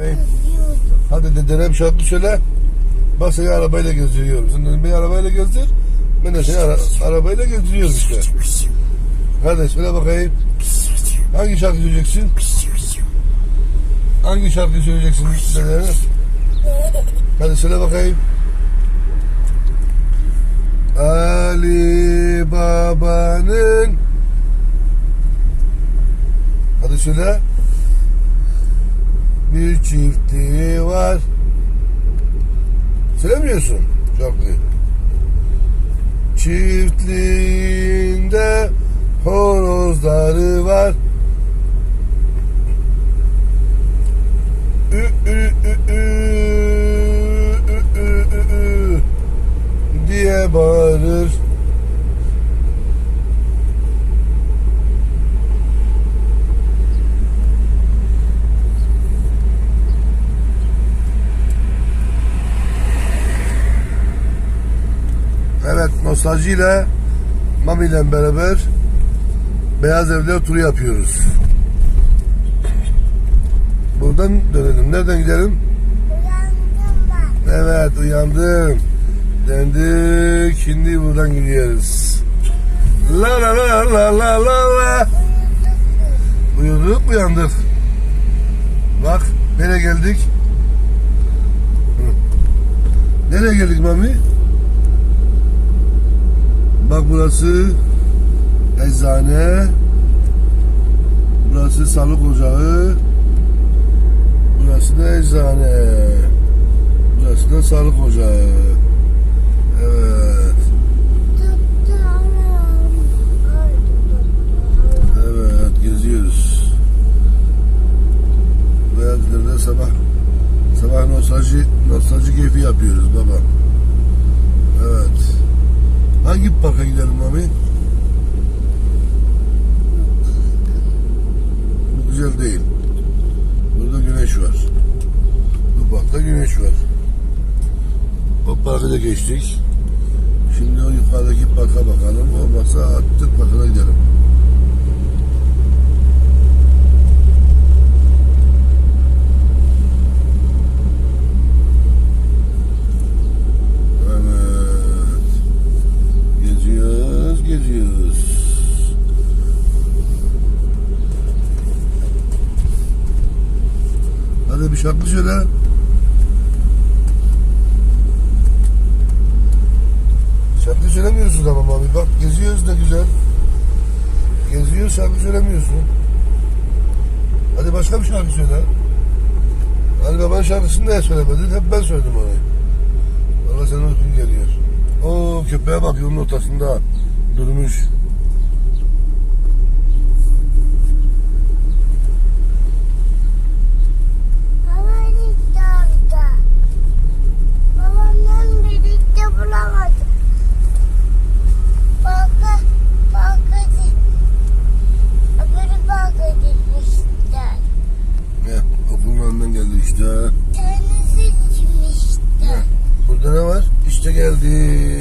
Hey, Hadi dedene bir şarkı söyle. Bak seni arabayla gezdiriyorum. Sen dedim beni arabayla gezdir. Ben de seni ara- arabayla gezdiriyorum işte. Hadi söyle bakayım. Hangi şarkı söyleyeceksin? Hangi şarkı söyleyeceksin dedene? Hadi söyle bakayım. Ali Baba'nın Hadi söyle. Bir çiftliği var. Söylemiyorsun şarkıyı. Çiftliğinde horozları var. Ü, ü, ü, ü, ü, ü, ü, ü diye bağırır. Evet nostaljiyle Mami ile beraber Beyaz Evler turu yapıyoruz. Buradan dönelim. Nereden gidelim? Uyandım ben. Evet uyandım. Döndük. Şimdi buradan gidiyoruz. La la la la la la la. Uyuduk uyandık. Bak nereye geldik? Nereye geldik mami? Bak burası eczane. Burası sağlık ocağı. Burası da eczane. Burası da sağlık ocağı. Evet. Evet geziyoruz. Beyazlar'da sabah sabah nostalji nostalji keyfi yapıyoruz baba. Evet. Hangi parka gidelim mami? Bu güzel değil. Burada güneş var. Bu parkta güneş var. O parkı da geçtik. Şimdi o yukarıdaki parka bakalım. Olmazsa Atatürk Parkı'na gidelim. Evet. Geziyoruz, geziyoruz. Hadi bir şarkı söyle. Şarkı söylemiyorsun ama mami. Bak geziyoruz ne güzel. Geziyoruz şarkı söylemiyorsun. Hadi başka bir şarkı söyle. Ali Baba'nın şarkısını da söylemedin. Hep ben söyledim onu. Valla sana uykun geliyor. O köpeğe bak yolun ortasında durmuş. İşte.